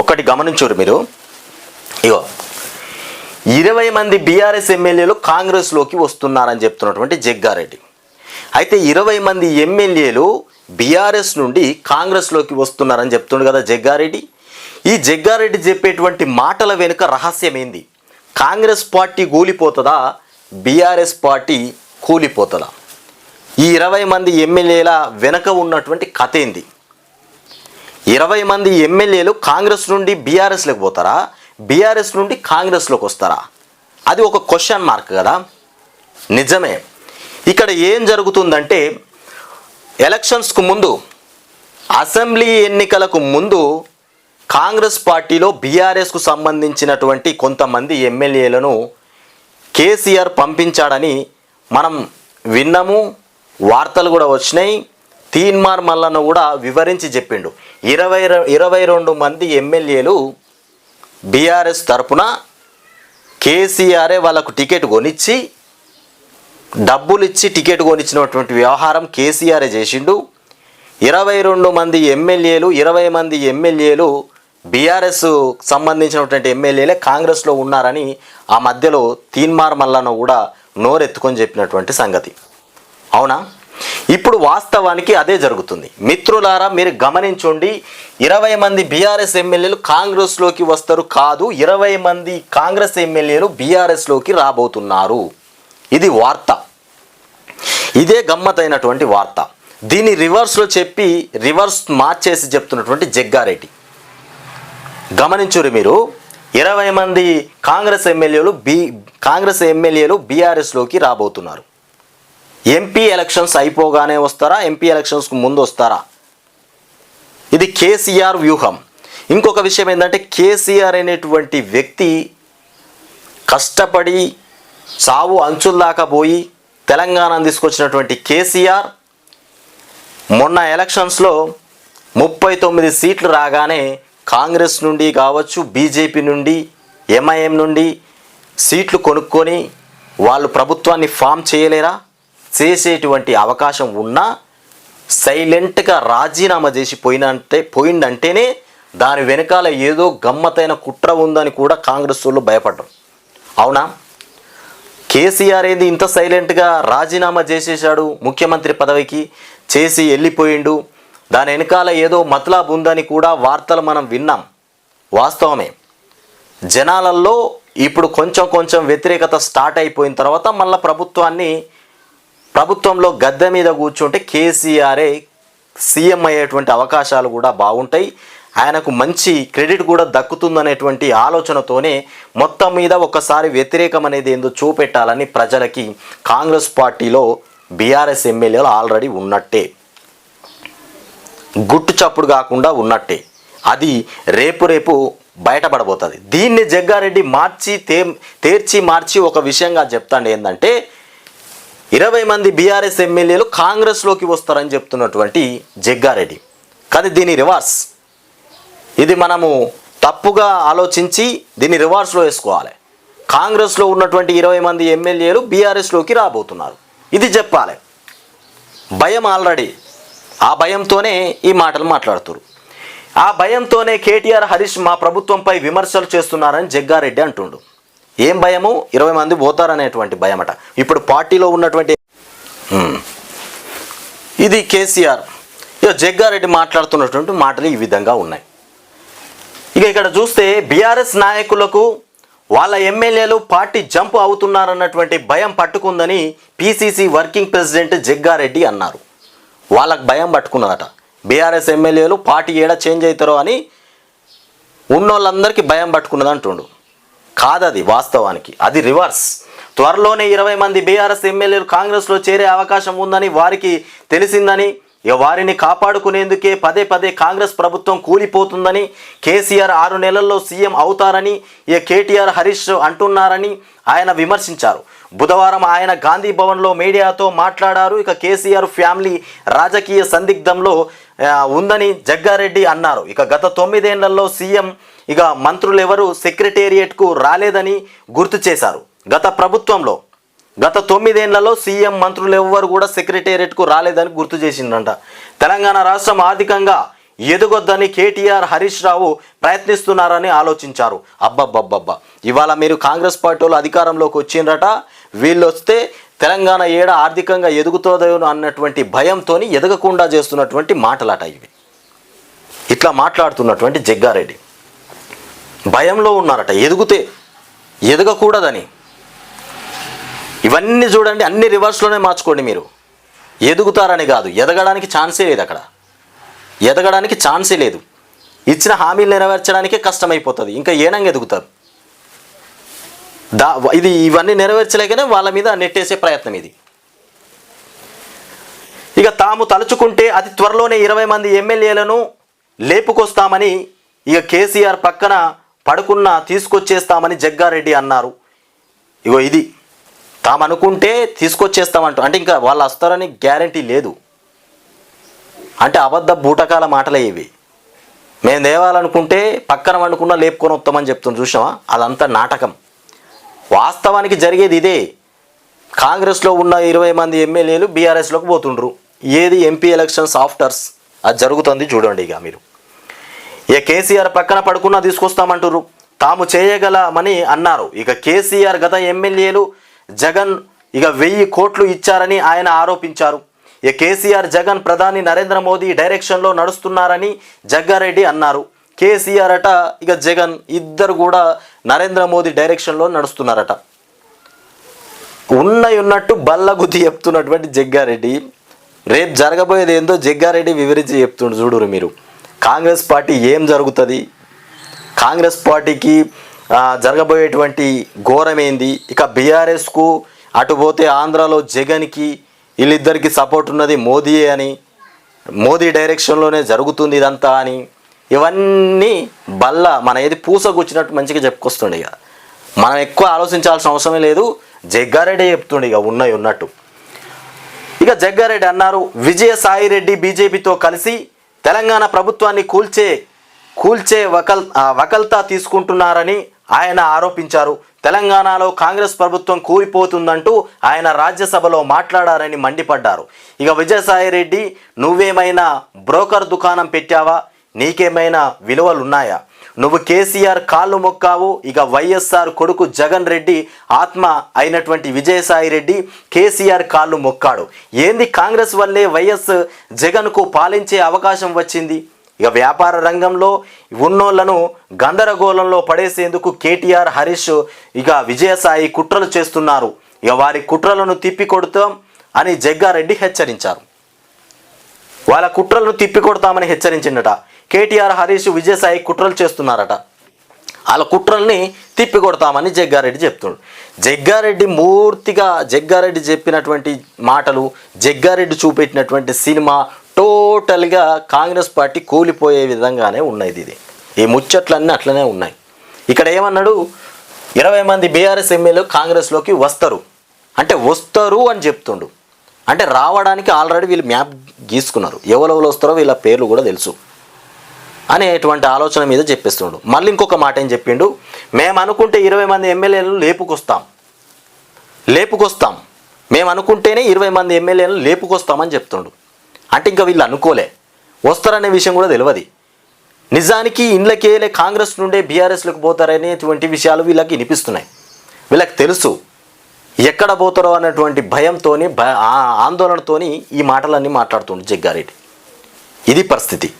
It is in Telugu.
ఒకటి గమనించరు మీరు. ఇగో ఇరవై మంది బీఆర్ఎస్ ఎమ్మెల్యేలు కాంగ్రెస్లోకి వస్తున్నారని చెప్తున్నటువంటి జగ్గారెడ్డి. అయితే ఇరవై మంది ఎమ్మెల్యేలు బీఆర్ఎస్ నుండి కాంగ్రెస్లోకి వస్తున్నారని చెప్తుండు కదా జగ్గారెడ్డి. ఈ జగ్గారెడ్డి చెప్పేటువంటి మాటల వెనుక రహస్యం ఏంది కాంగ్రెస్ పార్టీ కూలిపోతుందా? బీఆర్ఎస్ పార్టీ కూలిపోతుందా? ఈ ఇరవై మంది ఎమ్మెల్యేల వెనక ఉన్నటువంటి కథ ఏంది ఇరవై మంది ఎమ్మెల్యేలు కాంగ్రెస్ నుండి బీఆర్ఎస్లోకి పోతారా? బీఆర్ఎస్ నుండి కాంగ్రెస్లోకి వస్తారా? అది ఒక క్వశ్చన్ మార్క్ కదా. నిజమే. ఇక్కడ ఏం జరుగుతుందంటే ఎలక్షన్స్కు ముందు అసెంబ్లీ ఎన్నికలకు ముందు కాంగ్రెస్ పార్టీలో బీఆర్ఎస్కు సంబంధించినటువంటి కొంతమంది ఎమ్మెల్యేలను కేసీఆర్ పంపించాడని మనం విన్నాము. వార్తలు కూడా వచ్చినాయి. తీన్మార్ మల్లన్న కూడా వివరించి చెప్పిండు. ఇరవై ఇరవై రెండు మంది ఎమ్మెల్యేలు బీఆర్ఎస్ తరపున కేసీఆరే వాళ్ళకు టికెట్ కొనిచ్చి డబ్బులు ఇచ్చి టికెట్ కొనిచ్చినటువంటి వ్యవహారం కేసీఆరే చేసిండు. ఇరవై రెండు మంది ఎమ్మెల్యేలు ఇరవై మంది ఎమ్మెల్యేలు బీఆర్ఎస్ సంబంధించినటువంటి ఎమ్మెల్యేలే కాంగ్రెస్లో ఉన్నారని ఆ మధ్యలో తీన్మార్ మల్లన్న కూడా నోరెత్తుకొని చెప్పినటువంటి సంగతి. అవునా? ఇప్పుడు వాస్తవానికి అదే జరుగుతుంది. మిత్రులారా మీరు గమనించండి ఇరవై మంది బీఆర్ఎస్ ఎమ్మెల్యేలు కాంగ్రెస్లోకి వస్తారు కాదు ఇరవై మంది కాంగ్రెస్ ఎమ్మెల్యేలు బీఆర్ఎస్లోకి రాబోతున్నారు. ఇది వార్త. ఇదే గమ్మతైనటువంటి వార్త. దీన్ని రివర్స్లో చెప్పి రివర్స్ మార్చేసి చెప్తున్నటువంటి జగ్గారెడ్డి. గమనించురు మీరు ఇరవై మంది కాంగ్రెస్ ఎమ్మెల్యేలు బీ కాంగ్రెస్ ఎమ్మెల్యేలు బీఆర్ఎస్లోకి రాబోతున్నారు. ఎంపీ ఎలక్షన్స్ అయిపోగానే వస్తారా? ఎంపీ ఎలక్షన్స్కు ముందు వస్తారా? ఇది కేసీఆర్ వ్యూహం. ఇంకొక విషయం ఏంటంటే కేసీఆర్ అనేటువంటి వ్యక్తి కష్టపడి సావు అంచుల పోయి తెలంగాణ తీసుకొచ్చినటువంటి కేసీఆర్ మొన్న ఎలక్షన్స్లో ముప్పై తొమ్మిది సీట్లు రాగానే కాంగ్రెస్ నుండి కావచ్చు బీజేపీ నుండి ఎంఐఎం నుండి సీట్లు కొనుక్కొని వాళ్ళు ప్రభుత్వాన్ని ఫామ్ చేయలేరా? చేసేటువంటి అవకాశం ఉన్నా సైలెంట్గా రాజీనామా చేసి పోయినంటే పోయిందంటేనే దాని వెనకాల ఏదో గమ్మతైన కుట్ర ఉందని కూడా కాంగ్రెస్ వాళ్ళు భయపడ్డారు. అవునా? కేసీఆర్ ఏంది ఇంత సైలెంట్గా రాజీనామా చేసేశాడు ముఖ్యమంత్రి పదవికి చేసి వెళ్ళిపోయిండు. దాని వెనకాల ఏదో మతలాబ్ ఉందని కూడా వార్తలు మనం విన్నాం. వాస్తవమే. జనాలల్లో ఇప్పుడు కొంచెం కొంచెం వ్యతిరేకత స్టార్ట్ అయిపోయిన తర్వాత మళ్ళీ ప్రభుత్వాన్ని ప్రభుత్వంలో గద్దె మీద కూర్చుంటే కేసీఆరే సీఎం అయ్యేటువంటి అవకాశాలు కూడా బాగుంటాయి. ఆయనకు మంచి క్రెడిట్ కూడా దక్కుతుందనేటువంటి ఆలోచనతోనే మొత్తం మీద ఒకసారి వ్యతిరేకం అనేది ఏందో చూపెట్టాలని ప్రజలకి కాంగ్రెస్ పార్టీలో బీఆర్ఎస్ ఎమ్మెల్యేలు ఆల్రెడీ ఉన్నట్టే. గుట్టు చప్పుడు కాకుండా ఉన్నట్టే. అది రేపు రేపు బయటపడబోతుంది. దీన్ని జగ్గారెడ్డి మార్చి తే తేర్చి మార్చి ఒక విషయంగా చెప్తాండి ఏంటంటే ఇరవై మంది బీఆర్ఎస్ ఎమ్మెల్యేలు కాంగ్రెస్లోకి వస్తారని చెప్తున్నటువంటి జగ్గారెడ్డి. కానీ దీని రివర్స్. ఇది మనము తప్పుగా ఆలోచించి దీన్ని రివర్స్లో వేసుకోవాలి. కాంగ్రెస్లో ఉన్నటువంటి ఇరవై మంది ఎమ్మెల్యేలు బీఆర్ఎస్లోకి రాబోతున్నారు. ఇది చెప్పాలి. భయం ఆల్రెడీ. ఆ భయంతోనే ఈ మాటలు మాట్లాడుతున్నారు ఆ భయంతోనే కేటీఆర్ హరీష్ మా ప్రభుత్వంపై విమర్శలు చేస్తున్నారని జగ్గారెడ్డి అంటుండు. ఏం భయము? ఇరవై మంది పోతారనేటువంటి భయమట. ఇప్పుడు పార్టీలో ఉన్నటువంటి ఇది కేసీఆర్. ఇక జగ్గారెడ్డి మాట్లాడుతున్నటువంటి మాటలు ఈ విధంగా ఉన్నాయి. ఇక ఇక్కడ చూస్తే బీఆర్ఎస్ నాయకులకు వాళ్ళ ఎమ్మెల్యేలు పార్టీ జంప్ అవుతున్నారన్నటువంటి భయం పట్టుకుందని పిసిసి వర్కింగ్ ప్రెసిడెంట్ జగ్గారెడ్డి అన్నారు. వాళ్ళకు భయం పట్టుకున్నదట. బీఆర్ఎస్ ఎమ్మెల్యేలు పార్టీ ఏడా చేంజ్ అవుతారో అని ఉన్నోళ్ళందరికీ భయం పట్టుకున్నది అంటుండు కాదది వాస్తవానికి. అది రివర్స్. త్వరలోనే ఇరవై మంది బీఆర్ఎస్ ఎమ్మెల్యేలు కాంగ్రెస్లో చేరే అవకాశం ఉందని వారికి తెలిసిందని ఇక వారిని కాపాడుకునేందుకే పదే పదే కాంగ్రెస్ ప్రభుత్వం కూలిపోతుందని కేసీఆర్ ఆరు నెలల్లో సీఎం అవుతారని ఇక కేటీఆర్ హరీష్ అంటున్నారని ఆయన విమర్శించారు. బుధవారం ఆయన గాంధీ భవన్లో మీడియాతో మాట్లాడారు. ఇక కేసీఆర్ ఫ్యామిలీ రాజకీయ సందిగ్ధంలో ఉందని జగ్గారెడ్డి అన్నారు. ఇక గత తొమ్మిదేళ్ళలో సీఎం ఇక మంత్రులు ఎవరు సెక్రటేరియట్కు రాలేదని గుర్తు చేశారు. గత ప్రభుత్వంలో గత తొమ్మిదేళ్ళలో సీఎం మంత్రులు ఎవ్వరు కూడా సెక్రటేరియట్కు రాలేదని గుర్తు చేసిందంట తెలంగాణ రాష్ట్రం ఆర్థికంగా ఎదుగొద్దని కేటీఆర్ హరీష్ రావు ప్రయత్నిస్తున్నారని ఆలోచించారు. అబ్బబ్బబ్బబ్బా. ఇవాళ మీరు కాంగ్రెస్ పార్టీ వాళ్ళు అధికారంలోకి వచ్చిండ్రట. వీళ్ళు వస్తే తెలంగాణ ఏడ ఆర్థికంగా ఎదుగుతుందో అన్నటువంటి భయంతో ఎదగకుండా చేస్తున్నటువంటి మాటలట ఇవి. ఇట్లా మాట్లాడుతున్నటువంటి జగ్గారెడ్డి. భయంలో ఉన్నారట ఎదుగుతే ఎదగకూడదని. ఇవన్నీ చూడండి అన్ని రివర్స్లోనే మార్చుకోండి మీరు. ఎదుగుతారని కాదు ఎదగడానికి ఛాన్సే లేదు అక్కడ. ఎదగడానికి ఛాన్సే లేదు. ఇచ్చిన హామీలు నెరవేర్చడానికే కష్టమైపోతుంది ఇంకా ఏనంగా ఎదుగుతారు? దా ఇది ఇవన్నీ నెరవేర్చలేకనే వాళ్ళ మీద నెట్టేసే ప్రయత్నం ఇది. ఇక తాము తలుచుకుంటే అతి త్వరలోనే ఇరవై మంది ఎమ్మెల్యేలను లేపుకొస్తామని ఇక కేసీఆర్ పక్కన పడుకున్న తీసుకొచ్చేస్తామని జగ్గారెడ్డి అన్నారు. ఇగో ఇది. తాము అనుకుంటే తీసుకొచ్చేస్తామంటూ అంటే ఇంకా వాళ్ళు వస్తారని గ్యారంటీ లేదు. అంటే అబద్ధ బూటకాల మాటలే ఇవి. మేము దేవాలనుకుంటే పక్కన వండుకున్నా లేపుకొని వస్తామని చెప్తుంది చూసామా అదంతా నాటకం. వాస్తవానికి జరిగేది ఇదే. కాంగ్రెస్లో ఉన్న ఇరవై మంది ఎమ్మెల్యేలు బీఆర్ఎస్లోకి పోతుండ్రు. ఏది ఎంపీ ఎలక్షన్స్ ఆఫ్టర్స్? అది జరుగుతుంది చూడండి ఇక మీరు. ఇక కేసీఆర్ పక్కన పడుకున్నా తీసుకొస్తామంటారు తాము చేయగలమని అన్నారు. ఇక కేసీఆర్ గత ఎమ్మెల్యేలు జగన్ ఇక వెయ్యి కోట్లు ఇచ్చారని ఆయన ఆరోపించారు. ఇక కేసీఆర్ జగన్ ప్రధాని నరేంద్ర మోదీ డైరెక్షన్లో నడుస్తున్నారని జగ్గారెడ్డి అన్నారు. కేసీఆర్ అట ఇక జగన్ ఇద్దరు కూడా నరేంద్ర మోదీ డైరెక్షన్లో నడుస్తున్నారట. ఉన్నయి ఉన్నట్టు బల్లగుద్ది చెప్తున్నటువంటి జగ్గారెడ్డి. రేపు జరగబోయేది ఏందో జగ్గారెడ్డి వివరించి చెప్తుండు చూడురు మీరు. కాంగ్రెస్ పార్టీ ఏం జరుగుతుంది? కాంగ్రెస్ పార్టీకి జరగబోయేటువంటి ఘోరం ఏంది ఇక బీఆర్ఎస్కు అటు పోతే ఆంధ్రాలో జగన్కి వీళ్ళిద్దరికి సపోర్ట్ ఉన్నది మోదీయే అని మోదీ డైరెక్షన్లోనే జరుగుతుంది ఇదంతా అని ఇవన్నీ బల్ల మన ఏది పూసకొచ్చినట్టు మంచిగా చెప్పుకొస్తుండే ఇక. మనం ఎక్కువ ఆలోచించాల్సిన అవసరమే లేదు జగ్గారెడ్డి చెప్తుండే ఇక ఉన్నాయి ఉన్నట్టు. ఇక జగ్గారెడ్డి అన్నారు విజయసాయిరెడ్డి బీజేపీతో కలిసి తెలంగాణ ప్రభుత్వాన్ని కూల్చే కూల్చే వకల్ వకల్తా తీసుకుంటున్నారని ఆయన ఆరోపించారు. తెలంగాణలో కాంగ్రెస్ ప్రభుత్వం కూలిపోతుందంటూ ఆయన రాజ్యసభలో మాట్లాడారని మండిపడ్డారు. ఇక విజయసాయిరెడ్డి నువ్వేమైనా బ్రోకర్ దుకాణం పెట్టావా? నీకేమైనా విలువలున్నాయా? నువ్వు కేసీఆర్ కాళ్ళు మొక్కావు ఇక వైఎస్ఆర్ కొడుకు జగన్ రెడ్డి ఆత్మ అయినటువంటి విజయసాయి రెడ్డి కేసీఆర్ కాళ్ళు మొక్కాడు. ఏంది కాంగ్రెస్ వల్లే వైఎస్ జగన్కు పాలించే అవకాశం వచ్చింది? ఇక వ్యాపార రంగంలో ఉన్నోళ్ళను గందరగోళంలో పడేసేందుకు కేటీఆర్ హరీష్ ఇక విజయసాయి కుట్రలు చేస్తున్నారు. ఇక వారి కుట్రలను తిప్పికొడతాం అని జగ్గారెడ్డి హెచ్చరించారు. వాళ్ళ కుట్రలను తిప్పికొడతామని హెచ్చరించిండట. కేటీఆర్ హరీష్ విజయసాయి కుట్రలు చేస్తున్నారట. వాళ్ళ కుట్రల్ని తిప్పికొడతామని జగ్గారెడ్డి చెప్తుండు. జగ్గారెడ్డి మూర్తిగా జగ్గారెడ్డి చెప్పినటువంటి మాటలు జగ్గారెడ్డి చూపెట్టినటువంటి సినిమా టోటల్గా కాంగ్రెస్ పార్టీ కూలిపోయే విధంగానే ఉన్నది ఇది. ఈ ముచ్చట్లన్నీ అట్లనే ఉన్నాయి. ఇక్కడ ఏమన్నాడు? ఇరవై మంది బీఆర్ఎస్ ఎమ్మెల్యేలు కాంగ్రెస్లోకి వస్తారు. అంటే వస్తారు అని చెప్తుండు. అంటే రావడానికి ఆల్రెడీ వీళ్ళు మ్యాప్ గీసుకున్నారు. ఎవరెవరు వస్తారో వీళ్ళ పేర్లు కూడా తెలుసు. అనేటువంటి ఆలోచన మీద చెప్పేస్తుండు. మళ్ళీ ఇంకొక మాట ఏం చెప్పిండు? మేము అనుకుంటే ఇరవై మంది ఎమ్మెల్యేలను లేపుకొస్తాం. లేపుకొస్తాం. మేము అనుకుంటేనే ఇరవై మంది ఎమ్మెల్యేలను లేపుకొస్తామని చెప్తుండు. అంటే ఇంకా వీళ్ళు అనుకోలే. వస్తారనే విషయం కూడా తెలియదు నిజానికి ఇండ్లకేలే కాంగ్రెస్ నుండే బీఆర్ఎస్లకు పోతారనేటువంటి విషయాలు వీళ్ళకి వినిపిస్తున్నాయి. వీళ్ళకి తెలుసు. ఎక్కడ పోతారో అన్నటువంటి భయంతో భయ ఆ- ఆందోళనతోని ఈ మాటలన్నీ మాట్లాడుతుండు జగ్గారెడ్డి. ఇది పరిస్థితి.